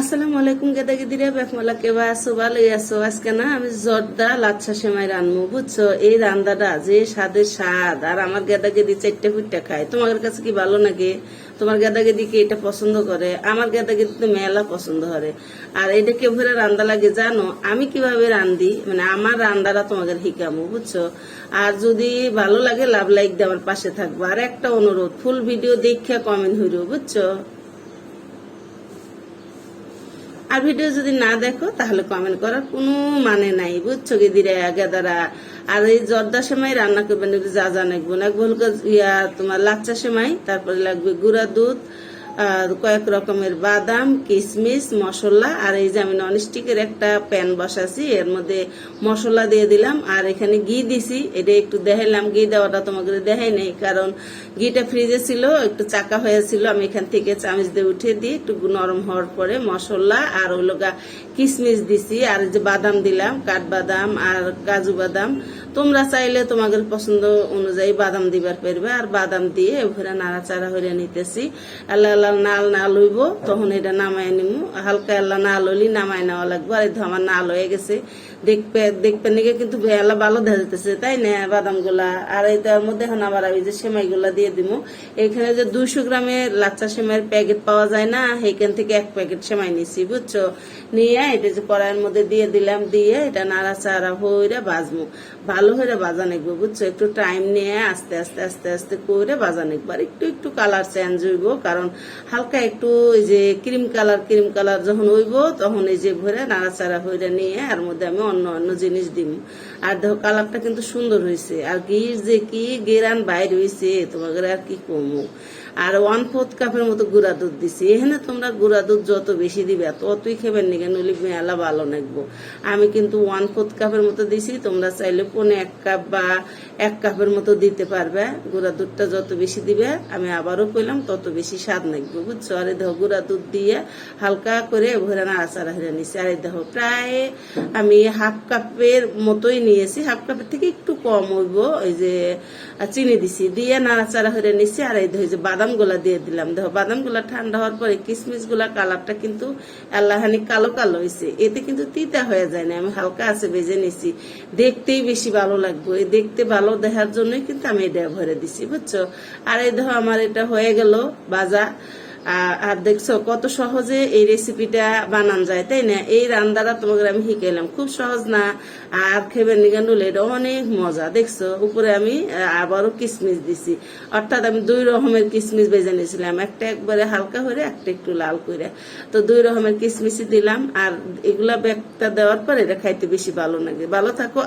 আসসালামু আলাইকুম গেদা গেদিরা বেকমালা কেবা আছো ভালো আছো? আজকে না আমি জর্দা লাচ্ছা সেমাই রান্নবো বুঝছ? এই রান্দাটা যে স্বাদের স্বাদ। আর আমার গেদা গেদি চারটে ফুটটা খায়। তোমাদের কাছে কি ভালো লাগে? তোমার গেদা গেদি কি এটা পছন্দ করে? আমার গেদা গেদি তো মেলা পছন্দ করে। আর এটা কেউ ভরে রান্দা লাগে, জানো? আমি কীভাবে রান্ধি মানে আমার রান্দাটা তোমাদের শিখামো, বুঝছ? আর যদি ভালো লাগে, লাভ লাইক দিয়ে আমার পাশে থাকব। আর একটা অনুরোধ, ফুল ভিডিও দেখে কমেন্ট হইরো, বুঝছ? আর ভিডিও যদি না দেখো, তাহলে কমেন্ট করার কোনো মানে নাই, বুঝছ গেদিরা গেদারা আর এই জর্দা সেমাই রান্না করবেন যা যা নাকবো? না হলো ইয়া তোমার লাচ্চা সেমাই, তারপরে লাগবে গুঁড়া দুধ কয়েক রকমের বাদাম কিশমিশ মশলা, আর এই যে আমি ননস্টিকের একটা প্যান বসাছি এর মধ্যে মশলা দিয়ে দিলাম, আর এখানে ঘি দিছি। এটা একটু দেখাইলাম, ঘি দেওয়াটা তোমাকে দেখাই নেই, কারণ ঘিটা ফ্রিজে ছিল, একটু চাকা হয়েছিল, আমি এখান থেকে চামচ দিয়ে উঠে দিই, একটু নরম হওয়ার পরে মশলা আর ওই কিশমিশ দিছি, আর যে বাদাম দিলাম, কাঠবাদাম আর কাজু বাদাম তোমরা চাইলে তোমাদের পছন্দ অনুযায়ী বাদাম দিবার পারবে, আর বাদাম দিয়ে ওখানে নাড়াচাড়া হয়ে নিতেছি। আল্লাহ আল্লাহ নাল নাল হইব তখন এটা নামাই নিমু। হালকা আল্লাহ নাল হইলি নামাই নেওয়া লাগবে, আর এই আমার নাল হয়ে গেছে, দেখবে দেখবে নাকি কিন্তু বেলা ভালো দেখা যেতেছে তাই না? বাদামগুলা আর এই তার মধ্যে এখন আবার আমি যে সেমাই গুলা দিয়ে দিব এখানে যে দুইশো গ্রামের লাচ্চা সেমাইয়ের প্যাকেট পাওয়া যায় না, সেইখান থেকে এক প্যাকেট সেমাই নিছি, বুঝছ? নিয়ে এটা যে কড়াইয়ের মধ্যে দিয়ে দিলাম, দিয়ে এটা নাড়াচাড়া হইরা বাজমু। ভালো হইরে বাজা নিকবো বুঝছ? একটু টাইম নিয়ে আস্তে আস্তে আস্তে আস্তে করে বাজা নিকবো আর একটু একটু কালার চেঞ্জ হইব, কারণ হালকা একটু ওই যে ক্রিম কালার ক্রিম কালার যখন হইব, তখন এই যে ভরে নাড়াচাড়া হইরে নিয়ে আর মধ্যে আমি অন্য অন্য জিনিস দিম। আর দেখো, কালারটা কিন্তু সুন্দর হয়েছে আর ঘির যে কি গেরান বাইর হয়েছে তোমাকে আর কি কমু? আর ওয়ান ফোর্থ কাপের মতো গুঁড়া দুধ দিছি। এখানে তোমরা গুঁড়া দুধ যত বেশি দিবে, ততই খেবেন নিকে নলি মেলা ভালো নাকবো আমি কিন্তু ওয়ান ফোর্থ কাপের মতো দিছি, তোমরা চাইলে পনে এক কাপ বা এক কাপের মতো দিতে পারবে। গুঁড়া দুধটা যত বেশি দিবে, আমি আবারও কইলাম, তত বেশি স্বাদ নাকবো বুঝছ? আরে দেখো, গুঁড়া দুধ দিয়ে হালকা করে ভরে নাড়াচাড়া হয়ে নিছি। আরে দেখো, প্রায় আমি হাফ কাপের মতোই নিয়েছি। হাফ কাপের থেকে একটু কম হইব, ওই যে চিনি দিছি। দিয়ে নাড়াচাড়া হয়ে নিছি। আর এই যে বাদামগুলা দিয়ে দিলাম। দেখো বাদামগুলা ঠান্ডা হওয়ার পরে কিশমিশগুলা কালারটা কিন্তু আল্লাহানি কালো কালো হয়েছে এতে কিন্তু তিতা হয়ে যায় না। আমি হালকা আছে ভেজে নিছি। দেখতেই বেশি ভালো লাগবে। এই দেখতে ভালো, দেখার জন্যই কিন্তু আমি এটা ভরে দিছি, বুঝছ? আর এই দেখো আমার এটা হয়ে গেল বাজা। আর দেখছ কত সহজে এই রেসিপিটা বানান যায়, তাই না? এই রান্দাটা তোমাকে আমি শিখাইলাম। খুব সহজ না? আর খেবেন নিগানুল এটা অনেক মজা, দেখছ? উপরে আমি আবারও কিশমিশ দিছি। অর্থাৎ আমি দুই রকমের কিসমিস বেজে নিয়েছিলাম। একটা একবারে হালকা করে একটা একটু লাল করে তো দুই রকমের কিশমিশই দিলাম। আর এগুলা ব্যাগটা দেওয়ার পর এটা খাইতে বেশি ভালো লাগে। ভালো থাকো